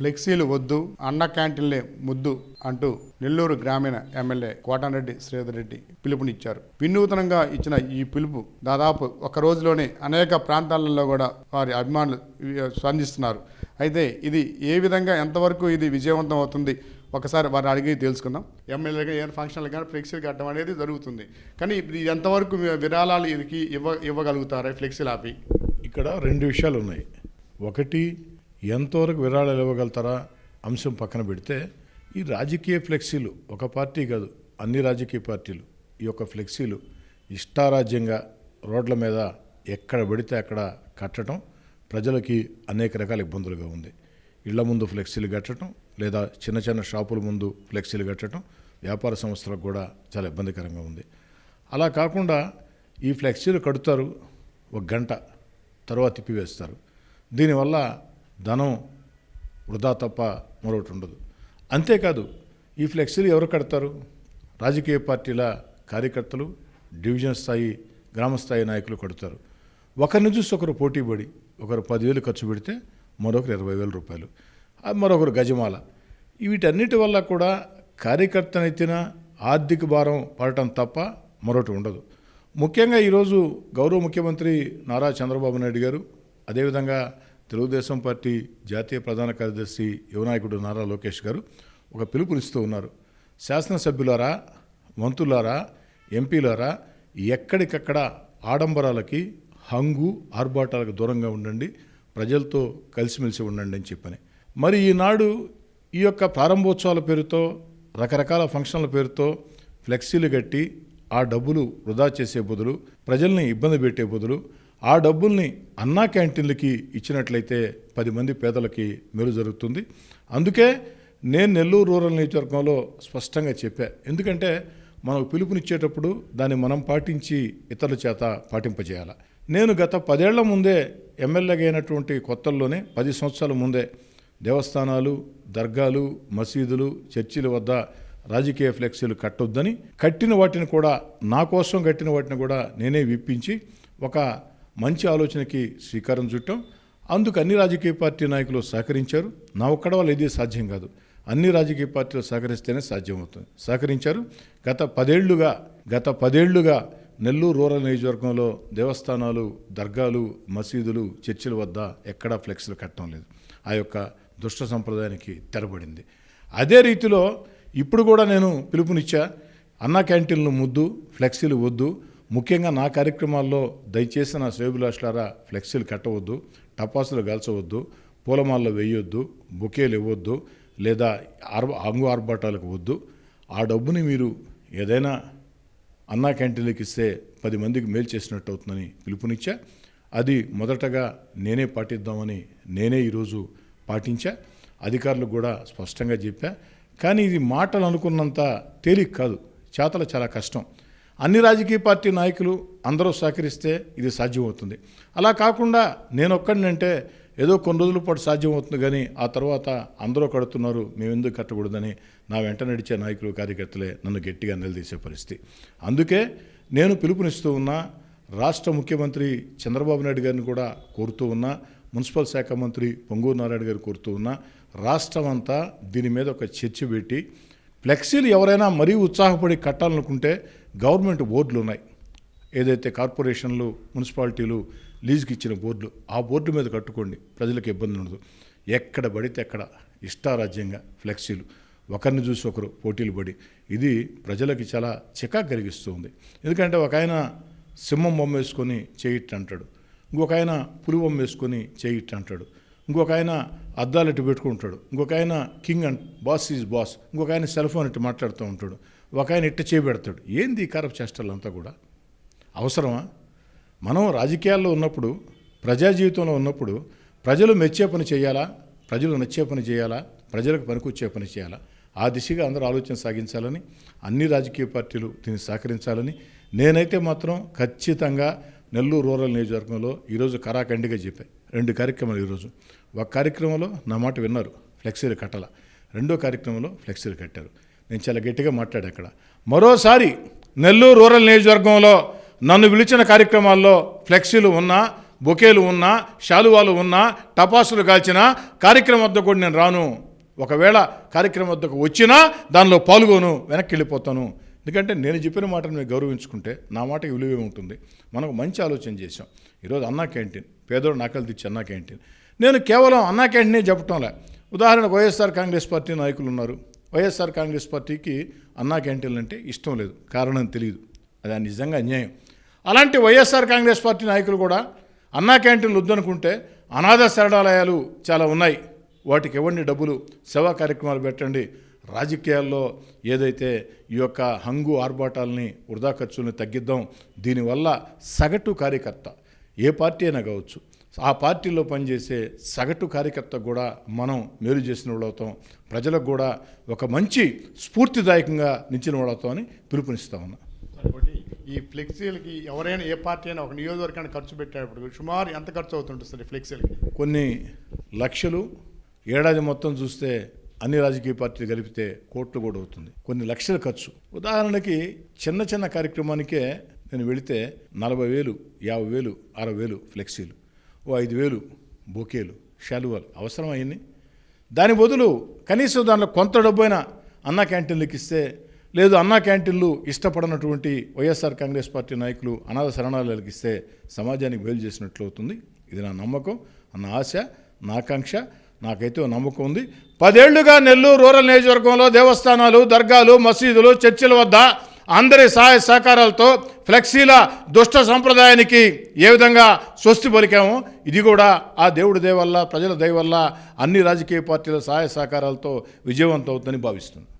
ఫ్లెక్సీలు వద్దు అన్న క్యాంటీన్లే ముద్దు అంటూ నెల్లూరు గ్రామీణ ఎమ్మెల్యే కోటారెడ్డి శ్రీధర్ రెడ్డి పిలుపునిచ్చారు. వినూతనంగా ఇచ్చిన ఈ పిలుపు దాదాపు ఒక రోజులోనే అనేక ప్రాంతాలలో కూడా వారి అభిమానులు స్పందిస్తున్నారు. అయితే ఇది ఏ విధంగా ఎంతవరకు ఇది విజయవంతం అవుతుంది? ఒకసారి వారు అడిగి తెలుసుకుందాం. ఎమ్మెల్యేగా ఏ ఫంక్షన్లు కానీ ఫ్లెక్సీలు కట్టడం అనేది జరుగుతుంది. కానీ ఇది ఎంతవరకు విరాళాలు ఇది ఇవ్వ ఇవ్వగలుగుతారా ఫ్లెక్సీలు ఆపి? ఇక్కడ రెండు విషయాలు ఉన్నాయి. ఒకటి ఎంతవరకు విరాళాలు ఇవ్వగలుగుతారా అంశం పక్కన పెడితే ఈ రాజకీయ ఫ్లెక్సీలు ఒక పార్టీ కాదు అన్ని రాజకీయ పార్టీలు. ఈ యొక్క ఫ్లెక్సీలు ఇష్టారాజ్యంగా రోడ్ల మీద ఎక్కడ పడితే అక్కడ కట్టడం ప్రజలకి అనేక రకాల ఇబ్బందులుగా ఉంది. ఇళ్ళ ముందు ఫ్లెక్సీలు కట్టడం లేదా చిన్న చిన్న షాపుల ముందు ఫ్లెక్సీలు కట్టడం వ్యాపార సంస్థలకు కూడా చాలా ఇబ్బందికరంగా ఉంది. అలా కాకుండా ఈ ఫ్లెక్సీలు కడుతారు ఒక గంట తర్వాత తిప్పివేస్తారు. దీనివల్ల ధనం వృధా తప్ప మరొకటి ఉండదు. అంతేకాదు ఈ ఫ్లెక్సీలు ఎవరు కడతారు? రాజకీయ పార్టీల కార్యకర్తలు డివిజన్ స్థాయి గ్రామ స్థాయి నాయకులు కడతారు. ఒకరిని చూసి ఒకరు పోటీపడి ఒకరు పదివేలు ఖర్చు పెడితే మరొకరు ఇరవై వేల రూపాయలు మరొకరు గజమాల. వీటన్నిటి వల్ల కూడా కార్యకర్తనెత్తిన ఆర్థిక భారం పడటం తప్ప మరొకటి ఉండదు. ముఖ్యంగా ఈరోజు గౌరవ ముఖ్యమంత్రి నారా చంద్రబాబు నాయుడు గారు అదేవిధంగా తెలుగుదేశం పార్టీ జాతీయ ప్రధాన కార్యదర్శి యువనాయకుడు నారా లోకేష్ గారు ఒక పిలుపునిస్తూ ఉన్నారు. శాసనసభ్యులారా మంత్రులారా ఎంపీలారా ఎక్కడికక్కడ ఆడంబరాలకి హంగు ఆర్భాటాలకు దూరంగా ఉండండి ప్రజలతో కలిసిమెలిసి ఉండండి అని చెప్పని. మరి ఈనాడు ఈ యొక్క ప్రారంభోత్సవాల పేరుతో రకరకాల ఫంక్షన్ల పేరుతో ఫ్లెక్సీలు కట్టి ఆ డబ్బులు వృధా చేసే బదులు ప్రజల్ని ఇబ్బంది పెట్టే బదులు ఆ డబ్బుల్ని అన్నా క్యాంటీన్లకి ఇచ్చినట్లయితే పది మంది పేదలకి మేలు జరుగుతుంది. అందుకే నేను నెల్లూరు రూరల్ నియోజకవర్గంలో స్పష్టంగా చెప్పా. ఎందుకంటే మనకు పిలుపునిచ్చేటప్పుడు దాన్ని మనం పాటించి ఇతరుల చేత పాటింపజేయాలి. నేను గత పదేళ్ళ ముందే ఎమ్మెల్యేగా అయినటువంటి కొత్తల్లోనే పది సంవత్సరాల ముందే దేవస్థానాలు దర్గాలు మసీదులు చర్చిల వద్ద రాజకీయ ఫ్లెక్సీలు కట్టొద్దని కట్టిన వాటిని కూడా నా కోసం కట్టిన వాటిని కూడా నేనే విప్పించి ఒక మంచి ఆలోచనకి శ్రీకారం చుట్టాం. అందుకు అన్ని రాజకీయ పార్టీ నాయకులు సహకరించారు. నా ఒక్కడ వాళ్ళు ఇది సాధ్యం కాదు. అన్ని రాజకీయ పార్టీలు సహకరిస్తేనే సాధ్యమవుతుంది సహకరించారు. గత పదేళ్ళుగా గత పదేళ్ళుగా నెల్లూరు రూరల్ నియోజకవర్గంలో దేవస్థానాలు దర్గాలు మసీదులు చర్చిల వద్ద ఎక్కడా ఫ్లెక్స్లు కట్టడం లేదు. ఆ యొక్క దుష్ట సంప్రదాయానికి తెరబడింది. అదే రీతిలో ఇప్పుడు కూడా నేను పిలుపునిచ్చా అన్న క్యాంటీన్లు ముద్దు ఫ్లెక్సీలు వద్దు ముఖ్యంగా నా కార్యక్రమాల్లో దయచేసి నా శ్రేబులాషులారా ఫ్లెక్సీలు కట్టవద్దు టపాసులు కాల్చవద్దు పూలమాలలో వేయొద్దు బుకేలు ఇవ్వద్దు లేదా ఆర్ అంగు ఆర్భాటాలకు వద్దు. ఆ డబ్బుని మీరు ఏదైనా అన్నా క్యాంటీన్లకు ఇస్తే పది మందికి మేలు చేసినట్టు అవుతుందని పిలుపునిచ్చా. అది మొదటగా నేనే పాటిద్దామని నేనే ఈరోజు పాటించా. అధికారులకు కూడా స్పష్టంగా చెప్పా. కానీ ఇది మాటలు అనుకున్నంత తేలిక కాదు. చేతలు చాలా కష్టం. అన్ని రాజకీయ పార్టీ నాయకులు అందరూ సహకరిస్తే ఇది సాధ్యమవుతుంది. అలా కాకుండా నేను ఒక్కడినంటే ఏదో కొన్ని రోజుల పాటు సాధ్యమవుతుంది కానీ ఆ తర్వాత అందరూ కడుతున్నారు మేము ఎందుకు కట్టకూడదని నా వెంట నడిచే నాయకులు కార్యకర్తలే నన్ను గట్టిగా నిలదీసే పరిస్థితి. అందుకే నేను పిలుపునిస్తూ ఉన్నా రాష్ట్ర ముఖ్యమంత్రి చంద్రబాబు నాయుడు గారిని కూడా కోరుతూ ఉన్నా మున్సిపల్ శాఖ మంత్రి పొంగూరు నారాయణ గారు కోరుతూ ఉన్నా రాష్ట్రం అంతా దీని మీద ఒక చర్చ పెట్టి ఫ్లెక్సీలు ఎవరైనా మరీ ఉత్సాహపడి కట్టాలనుకుంటే గవర్నమెంట్ బోర్డులు ఉన్నాయి. ఏదైతే కార్పొరేషన్లు మున్సిపాలిటీలు లీజుకి ఇచ్చిన బోర్డులు ఆ బోర్డు మీద కట్టుకోండి. ప్రజలకు ఇబ్బంది ఉండదు. ఎక్కడ పడితే ఎక్కడ ఇష్టారాజ్యంగా ఫ్లెక్సీలు. ఒకరిని చూసి ఒకరు పోటీలు పడి. ఇది ప్రజలకి చాలా చికా కలిగిస్తుంది. ఎందుకంటే ఒక ఆయన సింహం బొమ్మ వేసుకొని చేయిట్ అంటాడు. ఇంకొక ఆయన పులి బొమ్మ వేసుకొని చేయిట్ అంటాడు. ఇంకొక ఆయన అద్దాలు ఇటు పెట్టుకుంటాడు. ఇంకొక ఆయన king and boss is boss. ఇంకొక ఆయన సెల్ ఫోన్ ఇటు మాట్లాడుతూ ఉంటాడు. ఒక ఆయన ఇట్ట చేయబెడతాడు ఏంది ఈ కరపు చేష్టలంతా కూడా? అవసరమా? మనం రాజకీయాల్లో ఉన్నప్పుడు ప్రజా జీవితంలో ఉన్నప్పుడు ప్రజలు మెచ్చే పని చేయాలా? ప్రజలు నచ్చే పని చేయాలా? ప్రజలకు పనికొచ్చే పని చేయాలా? ఆ దిశగా అందరూ ఆలోచన సాగించాలని అన్ని రాజకీయ పార్టీలు దీన్ని సహకరించాలని నేనైతే మాత్రం ఖచ్చితంగా నెల్లూరు రూరల్ నియోజకవర్గంలో ఈరోజు కరాఖండిగా చెప్పాయి రెండు కార్యక్రమాలు ఈరోజు. ఒక కార్యక్రమంలో నా మాట విన్నారు. ఫ్లెక్సీలు కట్టాల. రెండో కార్యక్రమంలో ఫ్లెక్సీలు కట్టారు. నేను చాలా గట్టిగా మాట్లాడా అక్కడ. మరోసారి నెల్లూరు రూరల్ నియోజకవర్గంలో నన్ను పిలిచిన కార్యక్రమాల్లో ఫ్లెక్సీలు ఉన్నా బొకేలు ఉన్నా శాలువాలు ఉన్నా టపాసులు కాల్చిన కార్యక్రమం వద్ద కూడా నేను రాను. ఒకవేళ కార్యక్రమం వద్దకు వచ్చినా దానిలో పాల్గొను వెనక్కి వెళ్ళిపోతాను. ఎందుకంటే నేను చెప్పిన మాటను మీరు గౌరవించుకుంటే నా మాటకి విలువే ఉంటుంది మనకు మంచి ఆలోచన చేశాం. ఈరోజు అన్నా క్యాంటీన్. పేదోడు నాకలు తెచ్చి అన్నా క్యాంటీన్. నేను కేవలం అన్నా క్యాంటీనే చెప్పటంలే. ఉదాహరణకు వైఎస్ఆర్ కాంగ్రెస్ పార్టీ నాయకులు ఉన్నారు. వైఎస్ఆర్ కాంగ్రెస్ పార్టీకి అన్నా క్యాంటీన్లు అంటే ఇష్టం లేదు. కారణం తెలియదు అది నిజంగా అన్యాయం. అలాంటి వైఎస్ఆర్ కాంగ్రెస్ పార్టీ నాయకులు కూడా అన్నా క్యాంటీన్లు వద్దనుకుంటే అనాథ శరణాలయాలు చాలా ఉన్నాయి. వాటికి ఇవ్వండి డబ్బులు సేవా కార్యక్రమాలు పెట్టండి. రాజకీయాల్లో ఏదైతే ఈ యొక్క హంగు ఆర్భాటాలని వృధా ఖర్చుల్ని తగ్గిద్దాం దీనివల్ల సగటు కార్యకర్త ఏ పార్టీ అయినా కావచ్చు ఆ పార్టీలో పనిచేసే సగటు కార్యకర్త కూడా మనం మేలు చేసిన వాళ్ళు అవుతాం ప్రజలకు కూడా ఒక మంచి స్ఫూర్తిదాయకంగా నిచ్చిన వాళ్ళు అవుతాం అని పిలుపునిస్తా ఉన్నా. కాబట్టి ఈ ఫ్లెక్సీలకి ఎవరైనా ఏ పార్టీ అయినా ఒక నియోజకవర్గానికి ఖర్చు పెట్టేటప్పుడు సుమారు ఎంత ఖర్చు అవుతుంటుంది సార్ ఈ ఫ్లెక్సీలకి? కొన్ని లక్షలు ఏడాది మొత్తం చూస్తే అన్ని రాజకీయ పార్టీలు కలిపితే కోట్లు కూడా అవుతుంది. కొన్ని లక్షల ఖర్చు. ఉదాహరణకి చిన్న చిన్న కార్యక్రమానికే నేను వెళితే నలభై వేలు యాభై వేలు అరవై వేలు ఫ్లెక్సీలు ఓ ఐదు వేలు బొకేలు శాలువాలు అవసరం అయ్యింది. దాని బదులు కనీసం దానిలో కొంత డబ్బైనా అన్నా క్యాంటీన్లకు ఇస్తే లేదు అన్నా క్యాంటీన్లు ఇష్టపడనటువంటి వైఎస్ఆర్ కాంగ్రెస్ పార్టీ నాయకులు అనాథ శరణాలయాలకు ఇస్తే సమాజానికి మేలు చేసినట్లు అవుతుంది. ఇది నా నమ్మకం నా ఆశ నా ఆకాంక్ష. నాకైతే నమ్మకం ఉంది. పదేళ్ళుగా నెల్లూరు రూరల్ నియోజకవర్గంలో దేవస్థానాలు దర్గాలు మసీదులు చర్చిల వద్ద అందరి సహాయ సహకారాలతో ఫ్లెక్సీల దుష్ట సంప్రదాయానికి ఏ విధంగా స్వస్తి పలికామో ఇది కూడా ఆ దేవుడి దయ వల్ల ప్రజల దయ వల్ల అన్ని రాజకీయ పార్టీల సహాయ సహకారాలతో విజయవంతం అవుతుందని భావిస్తున్నాను.